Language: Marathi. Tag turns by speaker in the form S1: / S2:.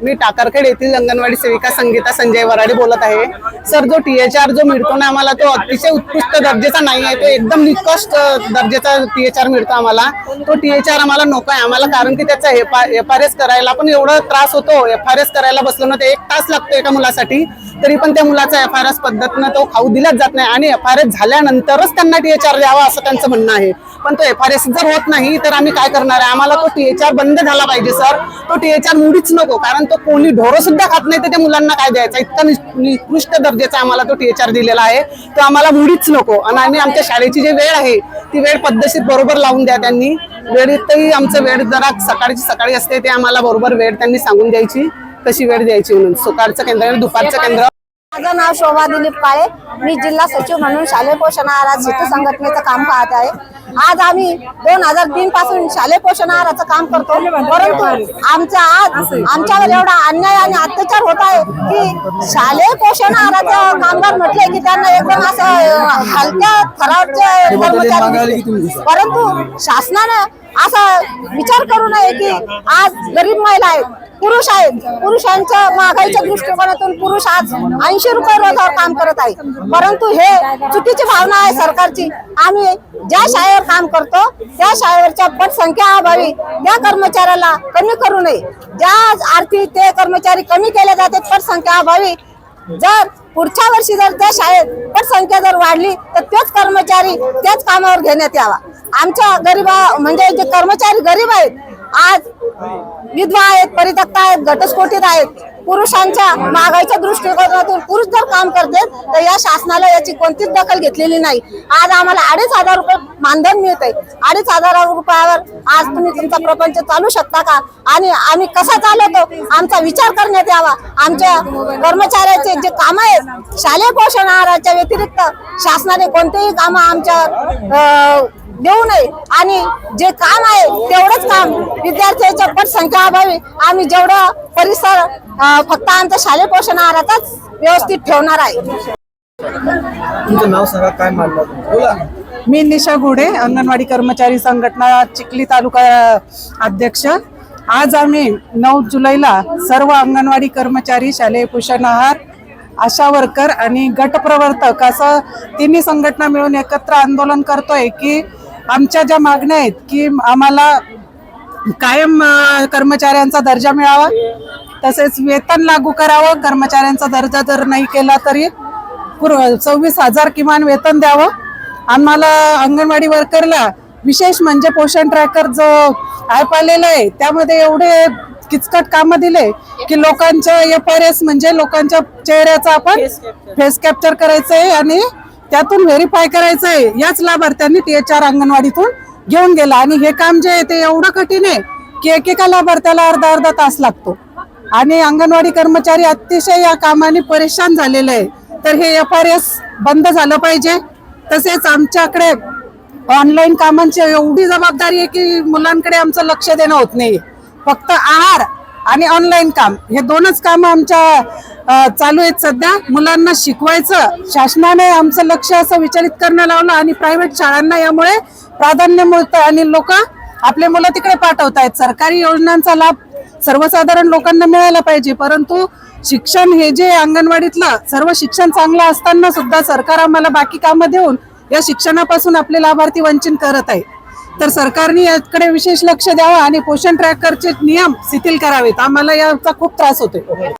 S1: मी टाकरखेड येथील अंगणवाडी सेविका संगीता संजय वराडे बोलत आहे. सर जो टी एच आर जो मिळतो ना आम्हाला तो अतिशय उत्कृष्ट दर्जेचा नाही आहे. तो एकदम निकष्ट दर्जेचा टी एच आर मिळतो आम्हाला. तो टीएचआर आम्हाला नको आहे. आम्हाला कारण की त्याचा एफ आर एस करायला पण एवढा त्रास होतो. एफ आर एस करायला बसलो ना ते एक तास लागतो एका मुलासाठी. तरी पण त्या मुलाचा एफ आर एस पद्धतीनं तो खाऊ दिलाच जात नाही आणि एफ आर एस झाल्यानंतरच त्यांना टी एच आर द्यावा असं त्यांचं म्हणणं आहे. पण तो एफ आर एस जर होत नाही तर आम्ही काय करणार आहे? आम्हाला तो टी एच आर बंद झाला पाहिजे सर. तो टी एच आर मुडीच नको कारण तो कोणी ढोरं सुद्धा खात नाही तर त्या मुलांना काय द्यायचा? इतका निकृष्ट दर्जाचा आम्हाला तो टी एच आर दिलेला आहे. तो आम्हाला मुडीच नको. आणि आम्ही आमच्या शाळेची जी वेळ आहे ती वेळ पद्धतशीर बरोबर लावून द्या त्यांनी. वेळेतही आमचं वेळ जरा सकाळची सकाळी असते ते आम्हाला बरोबर वेळ त्यांनी सांगून द्यायची. कशी वेळ द्यायची म्हणून? सकाळचं केंद्र आणि दुपारचं केंद्र.
S2: माझं नाव शोभा दिलीप काळे. मी जिल्हा सचिव म्हणून शालेय पोषण आहारात सेतू संघटनेचं काम पाहत आहे. आज आम्ही दोन हजार तीन पासून शालेय पोषण आहाराचं काम करतो. परंतु आमचा आज आमच्यावर एवढा अन्याय आणि अत्याचार होत आहे की शालेय पोषण आहाराचं कामगार म्हटले की त्यांना एकदम असं हलक्या थरावरचे कर्मचारी. परंतु शासनानं असा विचार करू नये की आज गरीब महिला आहेत पुरुष आहेत. पुरुषांच्या महागाईच्या दृष्टिकोनातून पुरुष आज ऐंशी रुपये रोजावर काम करत आहे परंतु हे चुकीची भावना आहे सरकारची. आम्ही ज्या शाळेवर काम करतो त्या शाळेवरच्या पटसंख्या अभावी त्या कर्मचाऱ्याला कमी करू नये. ज्या आरती ते कर्मचारी कमी केले जाते पटसंख्या अभावी. जर पुढच्या वर्षी जर त्या शाळेत पटसंख्या जर वाढली तर तोच कर्मचारी त्याच कामावर घेण्यात यावा. आमच्या गरीबा म्हणजे जे कर्मचारी गरीब आहेत आज विधवा आहेत परित्यक्ता आहेत घटस्फोटीत आहेत पुरुषांच्या महागाईच्या दृष्टिकोनातून पुरुष जर काम करते तर या शासनाला याची कोणतीच दखल घेतलेली नाही. आज आम्हाला अडीच हजार रुपये मानधन मिळत आहे अडीच हजार रुपयावर आज तुम्ही तुमचा प्रपंच चालू शकता का? आणि आम्ही कसा चालवतो? आमचा विचार करण्यात यावा. आमच्या कर्मचाऱ्याचे जे काम आहेत शालेय पोषण आहाराच्या व्यतिरिक्त शासनाने कोणतेही काम आमच्या देऊ नये. आणि जे काम आहे तेवढंच काम विद्यार्थ्यांच्या पटसंख्या अभावी आम्ही जेवढं परिसर फक्त आमच्या शालेय पोषण आहारातच व्यवस्थित ठेवणार आहे.
S3: तुमचं नाव सांगा काय मानलं?
S4: मी निशा गुडे अंगणवाडी कर्मचारी संघटना चिखली तालुका अध्यक्ष. आज आम्ही नऊ जुलैला सर्व अंगणवाडी कर्मचारी शालेय पोषण आहार आशा वर्कर आणि गटप्रवर्तक असं तिन्ही संघटना मिळून एकत्र आंदोलन करतोय की आमच्या ज्या मागण्या आहेत की आम्हाला कायम कर्मचाऱ्यांचा दर्जा मिळावा तसेच वेतन लागू करावं कर्मचाऱ्यांचा दर्जा जर नाही केला तरी पूर्व सव्वीस हजार किमान वेतन द्यावं. आम्हाला अंगणवाडी वर्करला विशेष म्हणजे पोषण ट्रॅकर जो ॲप आलेला आहे त्यामध्ये एवढे किचकट कामं दिले की लोकांच्या एफ आर एस म्हणजे लोकांच्या चेहऱ्याचा आपण फेस कॅप्चर करायचं आहे आणि त्यातून व्हेरीफाय करायचं आहे याच लाभार्थ्यांनी टी एच आर अंगणवाडीतून घेऊन गेला. आणि हे काम जे आहे ते एवढं कठीण आहे की एकेका लाभार्थ्याला अर्धा अर्धा तास लागतो. आणि अंगणवाडी कर्मचारी अतिशय या कामाने परेशान झालेले आहे. तर हे एफ आर एस बंद झालं पाहिजे. तसेच आमच्याकडे ऑनलाईन कामांची एवढी जबाबदारी आहे की मुलांकडे आमचं लक्ष देणं होत नाही फक्त आहार आणि ऑनलाईन काम. हे दोनच कामं आमच्या चालू आहेत सध्या. मुलांना शिकवायचं शासनाने आमचं लक्ष असं विचलित करणं लावलं आणि प्रायव्हेट शाळांना यामुळे प्राधान्य मिळतं आणि लोक आपले मुलं तिकडे पाठवत आहेत सरकारी योजनांचा लाभ सर्वसाधारण लोकांना मिळायला पाहिजे. परंतु शिक्षण हे जे अंगणवाडीतलं सर्व शिक्षण चांगलं असताना सुद्धा सरकार आम्हाला बाकी कामं देऊन या शिक्षणापासून आपले लाभार्थी वंचित करत आहे. तर सरकारने याकडे विशेष लक्ष द्यावं आणि पोषण ट्रॅकरचे नियम शिथिल करावेत. आम्हाला याचा खूप त्रास होतोय.